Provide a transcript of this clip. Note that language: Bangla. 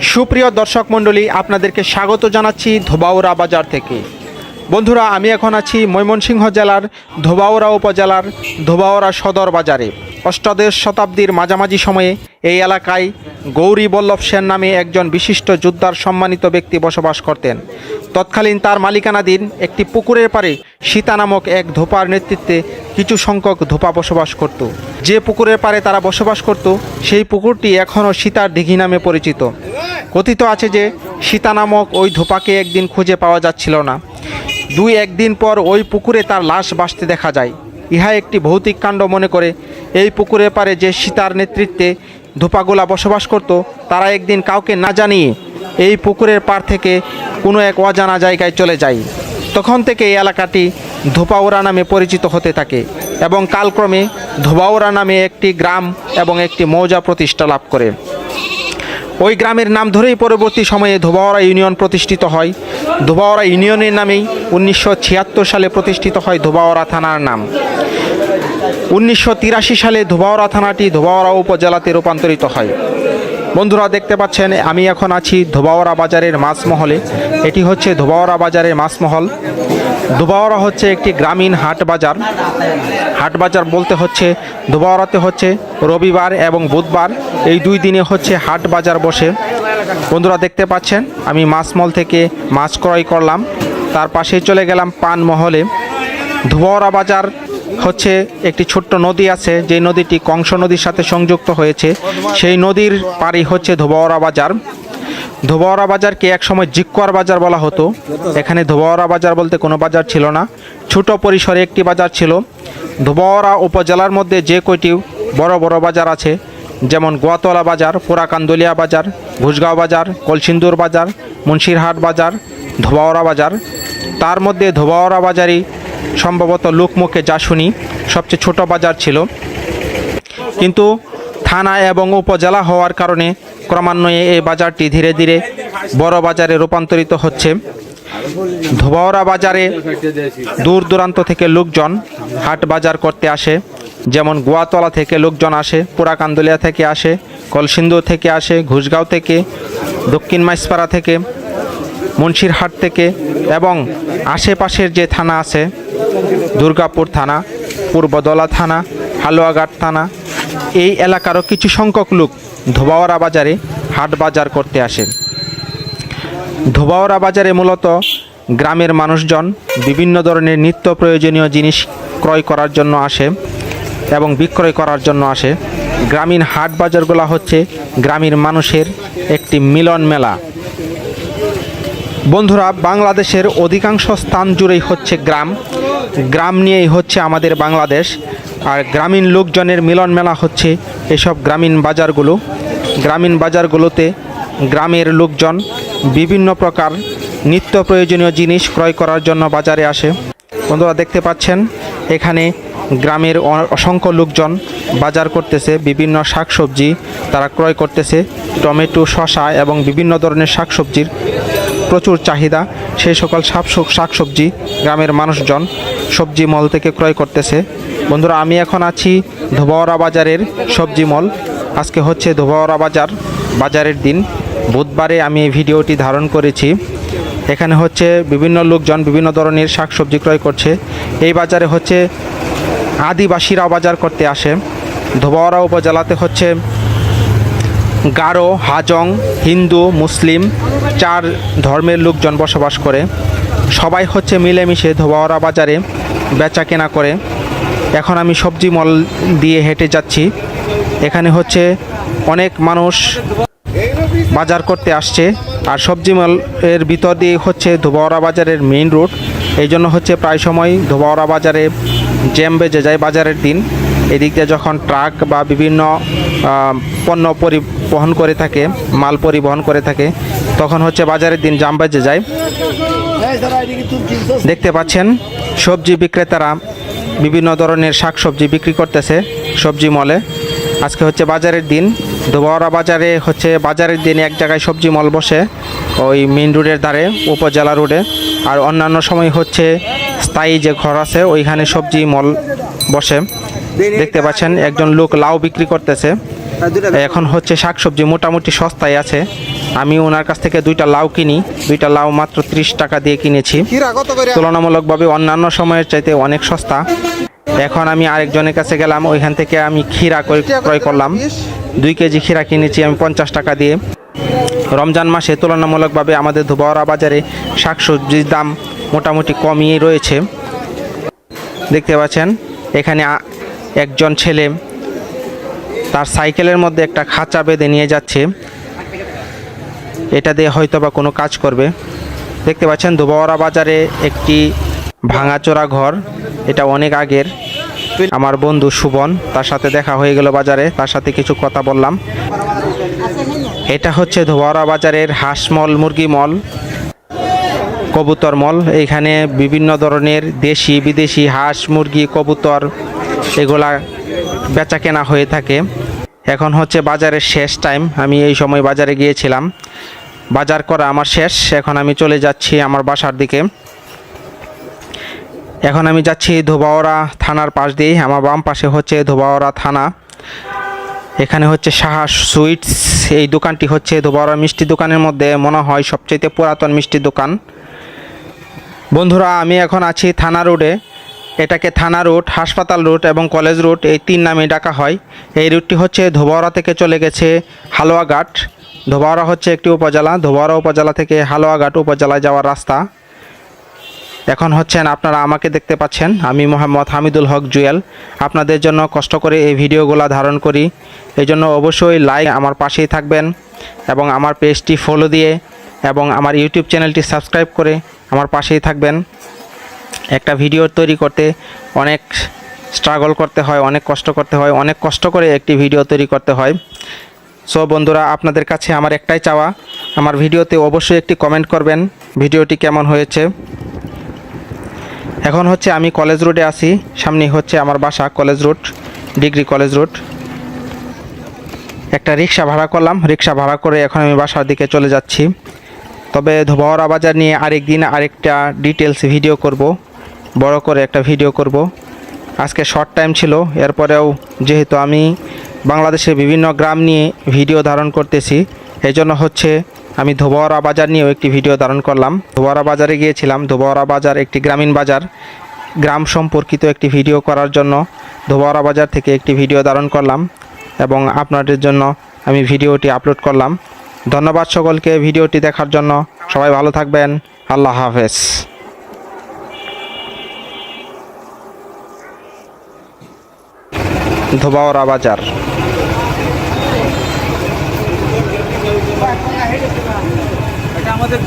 সুপ্রিয় দর্শক মণ্ডলী, আপনাদেরকে স্বাগত জানাচ্ছি ধোবাউরা বাজার থেকে। বন্ধুরা, আমি এখন আছি ময়মনসিংহ জেলার ধোবাউরা উপজেলার ধোবাউরা সদর বাজারে। অষ্টাদশ শতাব্দীর মাঝামাঝি সময়ে এই এলাকায় গৌরী বল্লভ সেন নামে একজন বিশিষ্ট যোদ্ধার সম্মানিত ব্যক্তি বসবাস করতেন। তৎকালীন তার মালিকানাধীন একটি পুকুরের পাড়ে সীতা নামক এক ধোপার নেতৃত্বে কিছু সংখ্যক ধোপা বসবাস করত। যে পুকুরের পাড়ে তারা বসবাস করত, সেই পুকুরটি এখনও সীতার দিঘি নামে পরিচিত। কথিত আছে যে, সীতা নামক ওই ধোপাকে একদিন খুঁজে পাওয়া যাচ্ছিল না। দুই একদিন পর ওই পুকুরে তার লাশ বাসতে দেখা যায়। ইহা একটি ভৌতিক কাণ্ড মনে করে, এই পুকুরের পারে যে সীতার নেতৃত্বে ধোপাগুলা বসবাস করত, তারা একদিন কাউকে না জানিয়ে এই পুকুরের পার থেকে কোনো এক অজানা জায়গায় চলে যায়। তখন থেকে এই এলাকাটি ধোপাউড়া নামে পরিচিত হতে থাকে এবং কালক্রমে ধোবাউড়া নামে একটি গ্রাম এবং একটি মৌজা প্রতিষ্ঠা লাভ করে। ওই গ্রামের নাম ধরেই পরবর্তী সময়ে ধোবাওয়ারা ইউনিয়ন প্রতিষ্ঠিত হয়। ধোবাওয়ারা ইউনিয়নের নামেই উনিশশো ছিয়াত্তর সালে প্রতিষ্ঠিত হয় ধোবাওয়ারা থানার নাম। উনিশশো তিরাশি সালে ধোবাওয়ারা থানাটি ধোবাওয়ারা উপজেলাতে রূপান্তরিত হয়। বন্ধুরা দেখতে পাচ্ছেন, আমি এখন আছি ধোবাওয়ারা বাজারের মাছমহলে। এটি হচ্ছে ধোবাওয়ারা বাজারের মাছমহল। ধোবাওয়ারা হচ্ছে একটি গ্রামীণ হাট বাজার। হাট বাজার বলতে হচ্ছে ধোবাওয়ারাতে হচ্ছে রবিবার এবং বুধবার। এই দুই দিনে হচ্ছে হাট বাজার বসে। বন্ধুরা দেখতে পাচ্ছেন, আমি মাছমল থেকে মাছ ক্রয় করলাম। তার পাশেই চলে গেলাম পান মহলে ধোবাওয়ারা বাজার হচ্ছে একটি ছোট্ট নদী আছে, যে নদীটি কংস নদীর সাথে সংযুক্ত হয়েছে। সেই নদীর পাড়ি হচ্ছে ধোবাওয়ারা বাজার। ধোবাওয়ারা বাজারকে একসময় জিক্কর বাজার বলা হতো। এখানে ধোবাওয়ারা বাজার বলতে কোনো বাজার ছিল না। ছোট পরিসরে একটি বাজার ছিল। ধোবাওয়ারা উপজেলার মধ্যে যে কয়টি বড় বড় বাজার আছে, যেমন গোয়াতলা বাজার পুরাকান্দলিয়া বাজার ঘুষগাঁও বাজার, কলসিন্দুর বাজার, মুন্সিরহাট বাজার ধোবাওয়ারা বাজার। তার মধ্যে ধোবাওয়ারা বাজারই সম্ভবত লোকমুখে যা শুনি, সবচেয়ে ছোট বাজার ছিল। কিন্তু থানা এবং উপজেলা হওয়ার কারণে ক্রমান্বয়ে এই বাজারটি ধীরে ধীরে বড় বাজারে রূপান্তরিত হচ্ছে। ধোবাওড়া বাজারে দূর দূরান্ত থেকে লোকজন হাট বাজার করতে আসে, যেমন গোয়াতলা থেকে লোকজন আসে, পুরাকান্দলিয়া থেকে আসে, কলসিন্দুর থেকে আসে ঘুষগাঁও থেকে, দক্ষিণ মাইসপাড়া থেকে মুন্সিরহাট থেকে এবং আশেপাশের যে থানা আছে, দুর্গাপুর থানা, পূর্বদলা থানা, হালুয়াঘাট থানা, এই এলাকারও কিছু সংখ্যক লোক ধোবাওয়ারা বাজারে হাট বাজার করতে আসেন। ধোবাওয়ারা বাজারে মূলত গ্রামের মানুষজন বিভিন্ন ধরনের নিত্য প্রয়োজনীয় জিনিস ক্রয় করার জন্য আসে এবং বিক্রয় করার জন্য আসে। গ্রামীণ হাট বাজারগুলো হচ্ছে গ্রামের মানুষের একটি মিলন মেলা। বন্ধুরা, বাংলাদেশের অধিকাংশ স্থান জুড়েই হচ্ছে গ্রাম। গ্রাম নিয়েই হচ্ছে আমাদের বাংলাদেশ। আর গ্রামীণ লোকজনের মিলন মেলা হচ্ছে এসব গ্রামীণ বাজারগুলো। গ্রামীণ বাজারগুলোতে গ্রামের লোকজন বিভিন্ন প্রকার নিত্য প্রয়োজনীয় জিনিস ক্রয় করার জন্য বাজারে আসে। বন্ধুরা, দেখতে পাচ্ছেন, এখানে গ্রামের অসংখ্য লোকজন বাজার করতেছে, বিভিন্ন শাকসবজি তারা ক্রয় করতেছে। টমেটো, শসা এবং বিভিন্ন ধরনের শাকসবজির প্রচুর চাহিদা, সেই সকল শাক শাকসবজি, গ্রামের মানুষজন সবজি মল থেকে ক্রয় করতেছে। বন্ধুরা, আমি এখন আছি ধোবাওয়ারা বাজারের সবজি মল। আজকে হচ্ছে ধোবাওয়ারা বাজার, বাজারের দিন। বুধবারে আমি এই ভিডিওটি ধারণ করেছি। এখানে হচ্ছে বিভিন্ন লোকজন বিভিন্ন ধরনের শাকসবজি ক্রয় করছে। এই বাজারে হচ্ছে আদিবাসীরা বাজার করতে আসে। ধোবাওয়ারা উপজেলাতে হচ্ছে গারো, হাজং, হিন্দু, মুসলিম, চার ধর্মের লোকজন বসবাস করে। সবাই হচ্ছে মিলেমিশে ধোবাওয়ারা বাজারে বেচা কেনা করে। এখন আমি সবজি মল দিয়ে হেঁটে যাচ্ছি। এখানে হচ্ছে অনেক মানুষ বাজার করতে আসছে। আর সবজি মল এর ভিতর দিয়ে হচ্ছে ধোবাওয়ারা বাজারের মেইন রোড। এই জন্য হচ্ছে প্রায় সময় ধোবাওয়ারা বাজারে জ্যাম যায় বাজারের দিন। এদিক দিয়ে যখন ট্রাক বা বিভিন্ন পণ্য পরিবহন করে থাকে, মাল পরিবহন করে থাকে, তখন হচ্ছে বাজারের দিন জাম বেজে যায়। দেখতে পাচ্ছেন, সবজি বিক্রেতারা বিভিন্ন ধরনের শাকসবজি বিক্রি করতেছে সবজি মলে। আজকে হচ্ছে বাজারের দিন। ধোবাওয়ারা বাজারে হচ্ছে বাজারের দিন এক জায়গায় সবজি মল বসে, ওই মেন রোডের ধারে, উপজেলা রোডে। আর অন্যান্য সময় হচ্ছে স্থায়ী যে ঘর আছে ওইখানে সবজি মল বসে। দেখতে পাচ্ছেন একজন লোক লাউ বিক্রি করতেছে। এখন হচ্ছে শাকসবজি মোটামুটি সস্তায় আছে। আমি ওনার কাছ থেকে দুইটা লাউ কিনি। দুইটা লাউ মাত্র ত্রিশ টাকা দিয়ে কিনেছি। তুলনামূলকভাবে অন্যান্য সময়ের চাইতে অনেক সস্তা। এখন আমি আরেকজনের কাছে গেলাম ওইখান থেকে আমি ক্ষীরা করে ক্রয় করলাম। দুই কেজি ক্ষীরা কিনেছি আমি পঞ্চাশ টাকা দিয়ে। রমজান মাসে তুলনামূলকভাবে আমাদের ধোবাওয়ারা বাজারে শাকসবজির দাম মোটামুটি কমই রয়েছে। দেখতে পাচ্ছেন, এখানে একজন ছেলে তার সাইকেলের মধ্যে একটা খাঁচা বেঁধে নিয়ে যাচ্ছে। এটা দিয়ে হয়তো বা কোনো কাজ করবে। দেখতে পাচ্ছেন ধোবাওয়ারা বাজারে একটি ভাঙাচোরা ঘর। এটা অনেক আগের। আমার বন্ধু সুবন, তার সাথে দেখা হয়ে গেল বাজারে, তার সাথে কিছু কথা বললাম। এটা হচ্ছে ধোবাওয়ারা বাজারের হাঁসমল মুরগি মল। কবুতর মল। এইখানে বিভিন্ন ধরনের দেশি, বিদেশি হাঁস, মুরগি, কবুতর, এগুলা বেচা কেনা হয়ে থাকে। এখন হচ্ছে বাজারের শেষ টাইম। আমি এই সময় বাজারে গিয়েছিলাম। বাজার করা আমার শেষ। এখন আমি চলে যাচ্ছি আমার বাসার দিকে। এখন আমি যাচ্ছি ধোবাওয়ারা থানার পাশ দিয়ে আমার বাম পাশে হচ্ছে ধোবাওয়ারা থানা। এখানে হচ্ছে সাহা সুইটস। এই দোকানটি হচ্ছে ধোবাওয়ারা মিষ্টি দোকানের মধ্যে মনে হয় সবচেয়ে পুরাতন মিষ্টি দোকান। বন্ধুরা, আমি এখন আছি থানা রোডে। এটাকে থানা রুট হাসপাতাল রুট এবং কলেজ রুট এই তিন নামে ডাকা হয়। এই রুটটি হচ্ছে ধোবাওয়ারা থেকে চলে গেছে হালুয়াঘাট ধোবাওড়া হচ্ছে একটি উপজেলা। ধোবাওয়ারা উপজেলা থেকে হালুয়াঘাট উপজেলায় যাওয়ার রাস্তা। এখন হচ্ছেন আপনারা আমাকে দেখতে পাচ্ছেন। আমি মোহাম্মদ হামিদুল হক জুয়েল। আপনাদের জন্য কষ্ট করে এই ভিডিওগুলো ধারণ করি। এই জন্য অবশ্যই লাইক আমার পাশেই থাকবেন এবং আমার পেজটি ফলো দিয়ে এবং আমার ইউটিউব চ্যানেলটি সাবস্ক্রাইব করে আমার পাশেই থাকবেন। একটা ভিডিও তৈরি করতে অনেক স্ট্রাগল করতে হয়, অনেক কষ্ট করতে হয়, অনেক কষ্ট করে একটি ভিডিও তৈরি করতে হয়। সো বন্ধুরা, আপনাদের কাছে আমার একটাই চাওয়া, আমার ভিডিওতে অবশ্যই একটি কমেন্ট করবেন, ভিডিওটি কেমন হয়েছে। এখন হচ্ছে আমি কলেজ রোডে আছি সামনে হচ্ছে আমার বাসা college road degree college road একটা রিক্সা ভাড়া করলাম, রিক্সা ভাড়া করে এখন আমি বাসার দিকে চলে যাচ্ছি। তবে ধোবাওয়ারা বাজার নিয়ে আরেক দিন আরেকটা ডিটেলস ভিডিও করব, বড় করে একটা ভিডিও করব। আজকে শর্ট টাইম ছিল, এরপরেও যেহেতু আমি বাংলাদেশের বিভিন্ন গ্রাম নিয়ে ভিডিও ধারণ করতেছি এই জন্য হচ্ছে আমি ধোবাওয়ারা বাজার নিয়েও একটি ভিডিও ধারণ করলাম। ধোবাওয়ারা বাজারে গিয়েছিলাম ধোবাওয়ারা বাজার একটি গ্রামীণ বাজার। গ্রাম সম্পর্কিত একটি ভিডিও করার জন্য ধোবাওয়ারা বাজার থেকে একটি ভিডিও ধারণ করলাম এবং আপনাদের জন্য আমি ভিডিওটি আপলোড করলাম। ধন্যবাদ সকলকে ভিডিওটি দেখার জন্য। সবাই ভালো থাকবেন। আল্লাহ হাফেজ। ধোবাওয়ারা বাজার। আমাদের